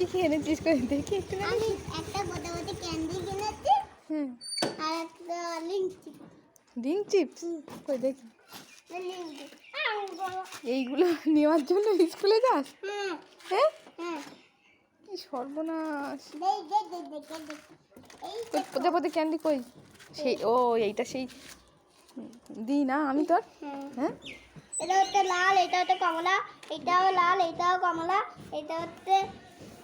কি কি এনেছিস করে দেখি একটু আমি একটা গোটা গোটা ক্যান্ডি কিনেছি হ্যাঁ আর একটা লিংচি রিং চিপস কই দেখি। এইগুলো নেওয়ার জন্য স্কুলে যাস? হ্যাঁ? কি সর্বনাশ। দেই দেই দেই দেই দেই দেই। কই প্রজাপতি ক্যান্ডি কই? সেই ও এইটা সেই। দি না আমি তোর। হ্যাঁ হ্যাঁ? এটা হচ্ছে লাল এটা হচ্ছে কমলা এটাও লাল এটাও কমলা এটা হচ্ছে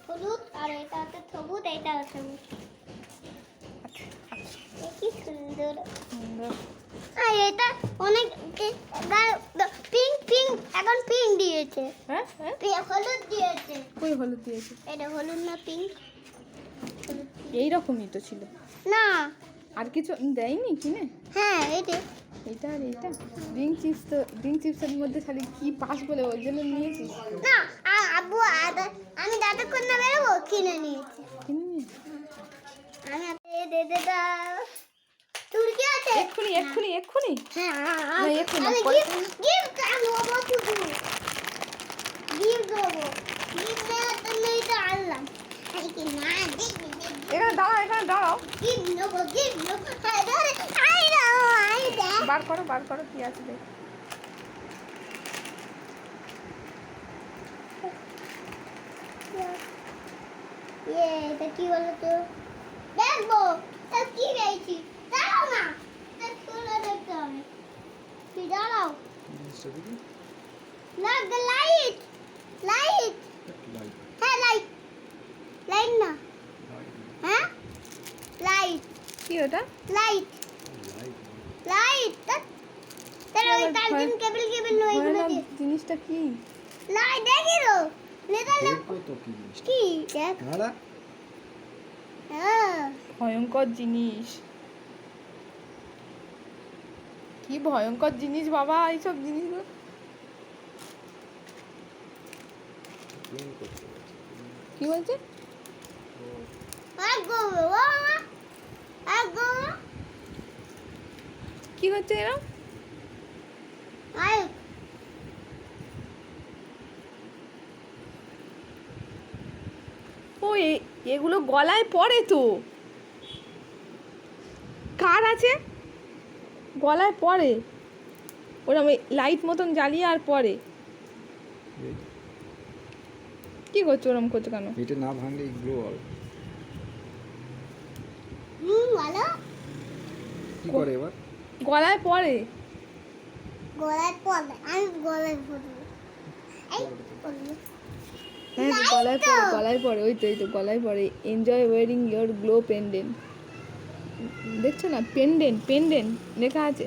হলুদ আর এটা হচ্ছে সবুজ এটা হচ্ছে কি সুন্দর। সুন্দর। আর এটা অনেক পিঙ্ক পিঙ্ক এখন পিঙ্ক দিয়েছে। হ্যাঁ হ্যাঁ? হলুদ দিয়েছে। কই হলুদ দিয়েছে? এটা হলুদ না পিঙ্ক এইরকমই তো ছিল। না। আর কিছু দেয়নি কিনে? হ্যাঁ এটা এইটা আর এইটা? রিং চিপস তো রিং চিপসের মধ্যে খালি কি পাস বলে ওই জন্য নিয়েছিস? না আব্বু আদা আমি দাদুক্ষণ না বেরোবো কিনে নিয়েছি। কিনে আমি দে দে দে দাও। তোর কি আছে? এক্ষুনি এক্ষুনি এক্ষুনি। হ্যাঁ এক্ষুনি না, আমি পরে- গিফট গিফট আমি বাবা শুধু। গিফট দেবো গিফট দেওয়ার জন্য এটা আনলাম। আমি কি না দেখ এখানে দাঁড়াও এখানে দাঁড়াও। গিফট নেব গিফট নেব। ধরে আই দাও আই দাও বার করো বার করো কি আছে দেখ। ইয়ে এটা কি বলো তো দেখব তা কি পেয়েছি? দাঁড়াও না তা খুলে দেখতে হবে। তুই দাঁড়াও। না দ্য লাইট লাইট হ্যাঁ লাইট লাইট না। হ্যাঁ? লাইট কি ওটা? লাইট লাইট ওই তার কেবল কেবল ভয়ানক দিয়ে। জিনিসটা কি? লাইট দেখি তো। ভয়ঙ্কর জিনিস। কি ভয়ঙ্কর জিনিস বাবা এইসব জিনিসগুলো। কি বলছে? কি হচ্ছে এরা? এগুলো গলায় পড়ে তো। কার আছে? গলায় পড়ে। ওরম লাইট মতন জ্বালিয়ে আর পড়ে। কি করছ ওরম করছ কেন? এটা না ভাঙলে গ্লো ভালো কি করে এবার? গলায় পড়ে। গলায় পড়ে আমি গলায় পড়ব। এই পড়ব। হ্যাঁ গলায় পরে গলায় পরে, ওই তো, এই তো, গলায় পরে। Enjoy wearing your glow pendant দেখছ না? পেন্ডেন্ট পেন্ডেন্ট লেখা আছে?